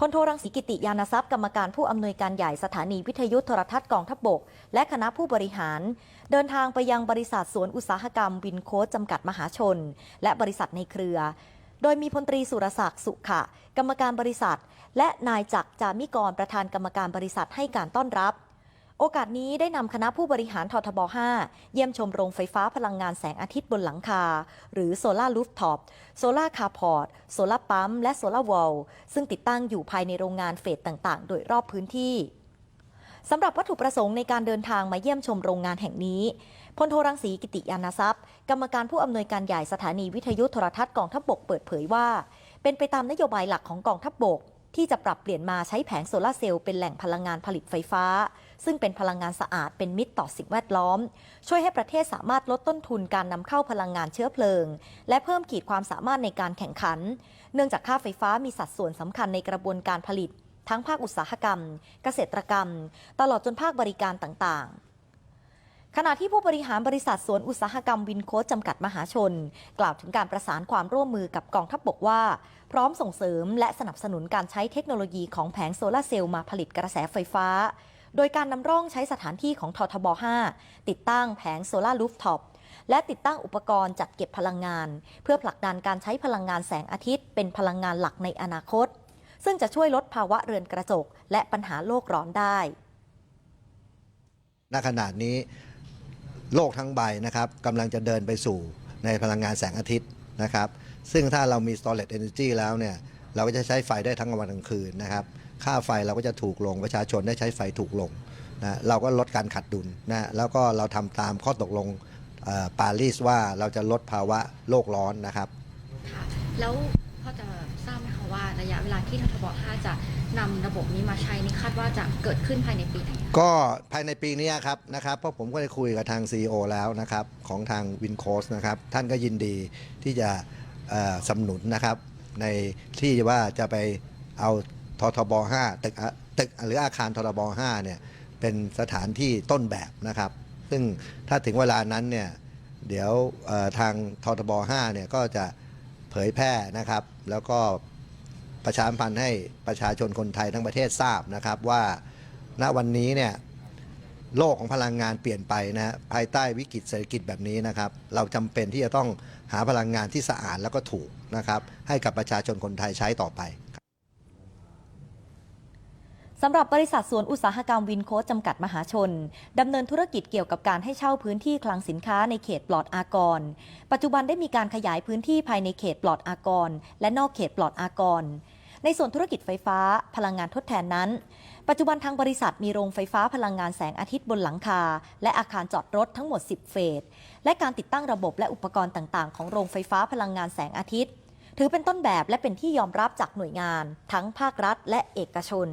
พลโทรังสีกิติยานทรัพย์กรรมการผู้อำนวยการใหญ่สถานีวิทยุโทรทัศน์กองทัพบกและคณะผู้บริหาร เดินทางไปยังบริษัทสวนอุตสาหกรรมวินโคสจำกัดมหาชน และบริษัทในเครือ โดยมีพลตรีสุรศักดิ์สุขะ กรรมการบริษัท และนายจักรจามิกรประธานกรรมการบริษัทให้การต้อนรับ โอกาสนี้ได้นำคณะผู้บริหารททบ 5 เยี่ยมชมโรงไฟฟ้าพลังงานแสงอาทิตย์บนหลังคา หรือโซลารูฟท็อปโซลาคาร์พอร์ตโซลาปั๊ม และโซลาวอลซึ่งติดตั้งอยู่ภายในโรงงานเฟสต่างๆ โดยรอบพื้นที่สำหรับวัตถุประสงค์ในการเดินทางมาเยี่ยมชมโรงงานแห่งนี้พลโทรังสีกิติยานทรัพย์ กรรมการผู้อำนวยการใหญ่สถานีวิทยุโทรทัศน์กองทัพบกเปิดเผยว่า เป็นไปตามนโยบายหลักของกองทัพบก ที่จะปรับเปลี่ยนมาใช้แผงโซลาร์เซลล์เป็นแหล่งพลังงานผลิตไฟฟ้า ซึ่งเป็นพลังงานสะอาดเป็นมิตรต่อสิ่งแวดล้อม ช่วยให้ประเทศสามารถลดต้นทุนการนำเข้าพลังงานเชื้อเพลิง และเพิ่มขีดความสามารถในการแข่งขัน เนื่องจากค่าไฟฟ้ามีสัดส่วนสำคัญในกระบวนการผลิต ทั้งภาคอุตสาหกรรม เกษตรกรรม ตลอดจนภาคบริการต่างๆ ขณะที่ผู้บริหารบริษัทสวนอุตสาหกรรมวินโค้ดจำกัดมหาชน กล่าวถึงการประสานความร่วมมือกับกองทัพบบกว่า พร้อมส่งเสริมและสนับสนุนการใช้เทคโนโลยีของแผงโซลาร์เซลล์มาผลิตกระแสไฟฟ้า โดยการนำร่องใช้สถานที่ของททบ 5 ติดตั้งแผงโซลารูฟท็อปและติดตั้งอุปกรณ์จัดเก็บพลังงาน เพื่อผลักดันการใช้พลังงานแสงอาทิตย์ เป็นพลังงานหลักในอนาคต ซึ่งจะช่วยลดภาวะเรือนกระจก และปัญหาโลกร้อนได้ณขณะนี้ โลกทั้งใบนะครับกำลังจะเดินไปสู่ในพลังงานแสงอาทิตย์นะครับ ซึ่งถ้าเรามี storage energy แล้วเนี่ย เราก็จะใช้ไฟได้ทั้งกลางวันกลางคืนนะครับ ค่าไฟเราก็จะถูกลงประชาชนได้ใช้ไฟถูกลงนะเราก็ลดการขัดดุลนะแล้วก็เราทำตามข้อตกลงปารีสว่าเราจะลดภาวะโลกร้อนนะครับ แล้ว พอจะทราบไหมคะว่าระยะเวลาที่ททบ 5 จะนำระบบนี้มาใช้นี่คาดว่าจะเกิดขึ้นภายในปีไหนคะก็ภายในปีนี้ครับนะครับเพราะผมก็ได้คุยกับทาง CEO แล้วนะครับของทางวินโคสนะครับท่านก็ยินดีที่จะเอ่อสนับสนุนนะครับในที่ว่าจะไปเอาททบ 5 ตึกอะตึกหรืออาคารททบ 5 เนี่ยเป็นสถานที่ต้นแบบนะครับ ซึ่งถ้าถึงเวลานั้นเนี่ยเดี๋ยวเอ่อทางททบ 5 เนี่ยก็จะ ผยแพร่นะครับ แล้วก็ประชาสัมพันธ์ให้ประชาชนคนไทยทั้งประเทศทราบนะครับว่าณวันนี้เนี่ยโลกของพลังงานเปลี่ยนไปนะฮะภายใต้วิกฤตเศรษฐกิจแบบนี้นะครับ เราจำเป็นที่จะต้องหาพลังงานที่สะอาดแล้วก็ถูกนะครับ ให้กับประชาชนคนไทยใช้ต่อไป สำหรับบริษัทสวนอุตสาหกรรมวินโค้ดจำกัดมหาชน ดำเนินธุรกิจเกี่ยวกับการให้เช่าพื้นที่คลังสินค้าในเขตปลอดอากร ปัจจุบันได้มีการขยายพื้นที่ภายในเขตปลอดอากร และนอกเขตปลอดอากร ในส่วนธุรกิจไฟฟ้าพลังงานทดแทนนั้น ปัจจุบันทางบริษัทมีโรงไฟฟ้าพลังงานแสงอาทิตย์บนหลังคา และอาคารจอดรถทั้งหมด 10 เฟส และการติดตั้งระบบและอุปกรณ์ต่างๆ ของโรงไฟฟ้าพลังงานแสงอาทิตย์ ถือเป็นต้นแบบและเป็นที่ยอมรับจากหน่วยงาน ทั้งภาครัฐ และเอกชน